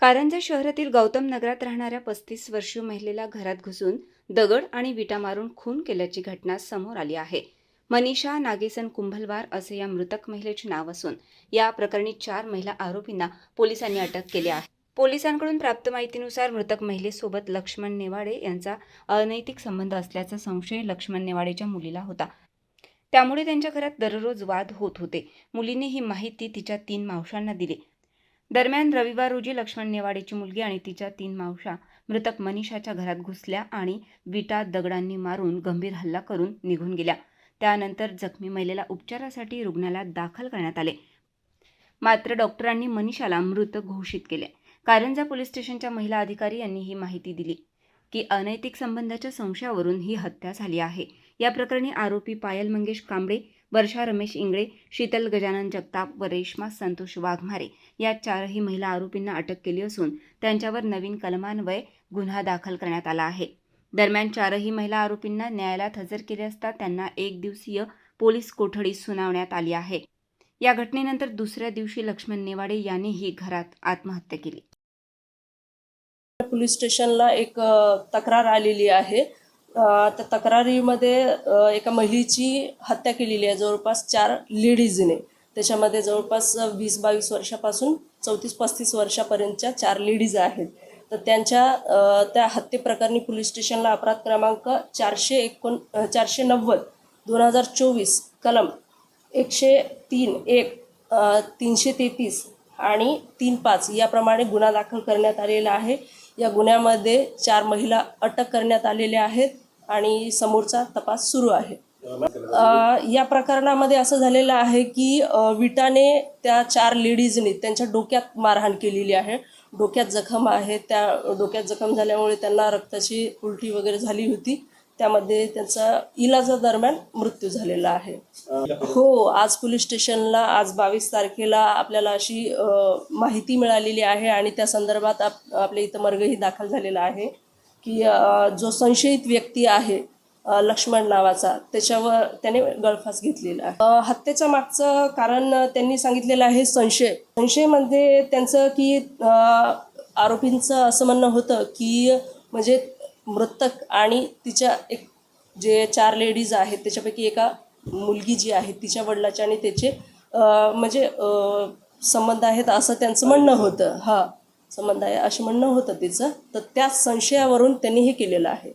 कारंजा शहरातील गौतम नगरात राहणाऱ्या पस्तीस वर्षीय महिलेला घरात घुसून दगड आणि विटा मारून खून केल्याची घटना समोर आली आहे. मनीषा नागेसन कुंभलवार असे या मृतक महिलेचे नाव असून या प्रकरणी चार महिला आरोपींना पोलिसांनी अटक केली आहे. पोलिसांकडून प्राप्त माहितीनुसार मृतक महिलेसोबत लक्ष्मण नेवाडे यांचा अनैतिक संबंध असल्याचा संशय लक्ष्मण नेवाडेच्या मुलीला होता. त्यामुळे त्यांच्या घरात दररोज वाद होत होते. मुलीने ही माहिती तिच्या तीन मावशांना दिली. दरम्यान रविवार रोजी लक्ष्मण नेवाडेची मुलगी आणि तिच्या तीन मावशा मृतक मनीषाच्या घरात घुसल्या आणि विटा दगडांनी मारून गंभीर हल्ला करून निघून गेल्या. त्यानंतर जखमी महिलेला उपचारासाठी रुग्णालयात दाखल करण्यात आले. मात्र डॉक्टरांनी मनीषाला मृत घोषित केले. कारंजा पोलीस स्टेशनच्या महिला अधिकारी यांनी ही माहिती दिली. की अनैतिक संबंधाच्या संशयावरून ही हत्या झाली आहे. या प्रकरणी आरोपी पायल मंगेश कांबळे वर्षा रमेश इंगळे शीतल गजानन जगताप व रेश्मा संतोष वाघमारे या चारही महिला आरोपींना अटक केली असून त्यांच्यावर नवीन कलमान्वये गुन्हा दाखल करण्यात आला आहे. दरम्यान चारही महिला आरोपींना न्यायालयात हजर केले असता त्यांना एक दिवसीय पोलीस कोठडी सुनावण्यात आली आहे. या घटनेनंतर दुसऱ्या दिवशी लक्ष्मण नेवाडे यांनीही घरात आत्महत्या केली. पोलीस स्टेशनला एक तक्रार आलेली आहे. त्या तक्रारीमध्ये एका महिलेची हत्या केलेली आहे. जवळपास चार लेडीजने. त्याच्यामध्ये जवळपास वीस बावीस वर्षापासून चौतीस पस्तीस वर्षापर्यंतच्या चार लेडीज आहेत. तर त्यांच्या त्या हत्येप्रकरणी पोलीस स्टेशनला अपराध क्रमांक चारशे एकोण चारशे नव्वद दोन हजार चोवीस कलम एकशे तीन एक तीनशे तेहतीस आणि तीन पाच याप्रमाणे गुन्हा दाखल करण्यात आलेला आहे. या गुन्ह्यामध्ये चार महिला अटक करण्यात आलेल्या आहेत आणि समोरचा तपास सुरू आहे. या प्रकरणामध्ये असं झालेलं आहे की विटाने त्या चार लेडीजने त्यांच्या डोक्यात मारहाण केलेली आहे. डोक्यात जखम आहे. त्या डोक्यात जखम झाल्यामुळे त्यांना रक्ताची उलटी वगैरे झाली होती. त्यामध्ये त्यांचा इलाजादरम्यान मृत्यू झालेला आहे. हो आज पोलीस स्टेशनला आज बावीस तारखेला आपल्याला अशी माहिती मिळालेली आहे आणि त्या संदर्भात आप आपल्या इथं मर्गही दाखल झालेला आहे की जो संशयित व्यक्ती आहे लक्ष्मण नावाचा त्याच्यावर त्याने गळफास घेतलेला आहे. हत्येच्या मागचं कारण त्यांनी सांगितलेलं आहे संशय. संशयमध्ये त्यांचं की आरोपींचं असं म्हणणं होतं की म्हणजे मृतक आणि तिच्या एक जे चार लेडीज आहेत त्याच्यापैकी एका मुलगी जी आहे तिच्या वडिलाचे आणि त्याचे म्हणजे संबंध आहेत असं त्यांचं म्हणणं होतं. हां संबंध आहे असं म्हणणं होतं तिचं. तर त्या संशयावरून त्यांनी हे केलेलं आहे.